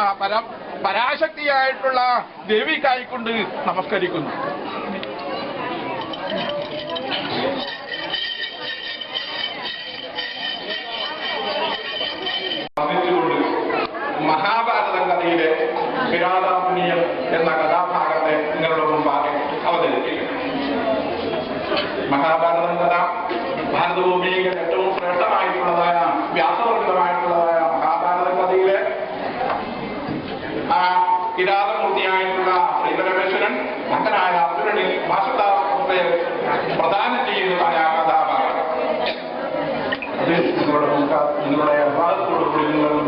ആ പര പരാശക്തിയായിട്ടുള്ള ദേവിക്കായിക്കൊണ്ട് നമസ്കരിക്കുന്നു. മഹാഭാരത കഥയിലെ കിരാതാപുണ്യം എന്ന കഥാഭാഗത്തെ നിങ്ങളുടെ മുമ്പാകെ അവതരിപ്പിക്കുന്നു. മഹാഭാരതം കഥ ഭാരതഭൂമിയിൽ ഏറ്റവും ശ്രേഷ്ഠമായിട്ടുള്ളതായ വ്യാസവർഗമായിട്ടുള്ളതായ മഹാഭാരത കഥയിലെ ആ കിരാതമൂർത്തിയായിട്ടുള്ള ശ്രീപരമേശ്വരൻ ഭക്തനായ അർജുനനിൽ വാസുദാസത്തെ പ്രദാനം ചെയ്യുന്നതായ കഥാപാത്രം നിങ്ങളുടെ നിങ്ങളുടെ ഭാഗത്തോടുകൂടി നിങ്ങളുടെ മുമ്പിൽ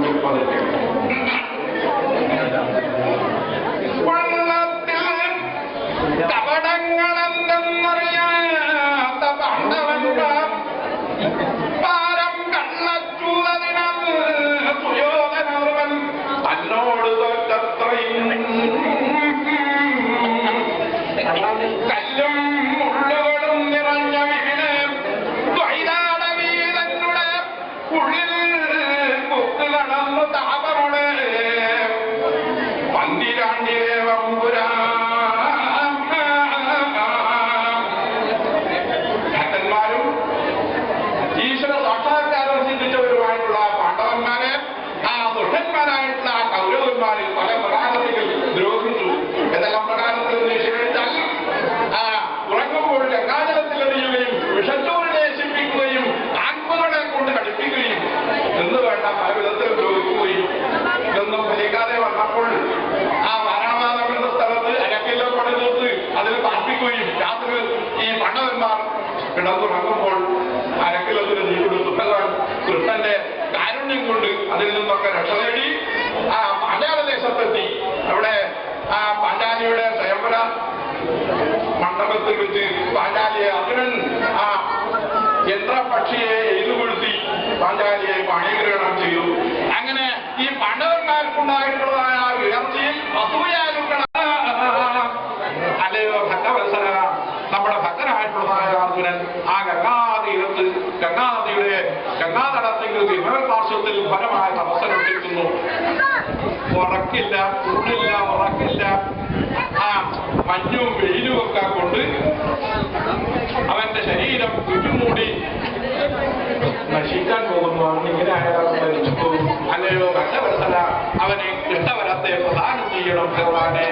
കിടന്നുറങ്ങുമ്പോൾ അരക്കിലത്തിന് നീ ഭഗവാൻ കൃഷ്ണന്റെ കാരുണ്യം കൊണ്ട് അതിൽ നിന്നൊക്കെ രക്ഷ നേടി. ആ പാണ്ഡ്യാല ദേശത്തെത്തി. അവിടെ ആ പാണ്ഡാലിയുടെ സ്വയംവര മണ്ഡപത്തിൽ വെച്ച് പാണ്ഡാലിയെ അർജുനൻ ആ യന്ത്രപക്ഷിയെ എഴുതുകൊടുത്തി പാണ്ഡാലിയെ പാണിഗ്രഹണം ചെയ്തു. അങ്ങനെ ഈ പാണ്ഡവന്മാർക്കുണ്ടായിട്ടുള്ളതായ ആ ഉയർച്ചയിൽ അസൂയാലുക്കള അല്ലയോ ഭക്തവത്സര നമ്മുടെ ഭക്തനായിട്ടുള്ളതായ അർജുനൻ ആ ഗംഗാതീരത്ത് ഗംഗാനദിയുടെ ഗംഗാതടത്തിൽ വിമലപാർശ്വത്തിൽ ഫലമായ തപസ്സനുഷ്ഠിക്കുന്നു ഉറക്കില്ല ചൂടില്ല ഉറക്കില്ല. ആ മഞ്ഞും വെയിലും ഒക്കെ കൊണ്ട് അവന്റെ ശരീരം കുഞ്ഞുമൂടി നശിക്കാൻ പോകുന്നു. അവൻ ഇങ്ങനെ അല്ലയോ കണ്ടവരത്തല അവനെ ഇഷ്ടവരത്തെ പ്രദാനം ചെയ്യണം ഭഗവാനെ.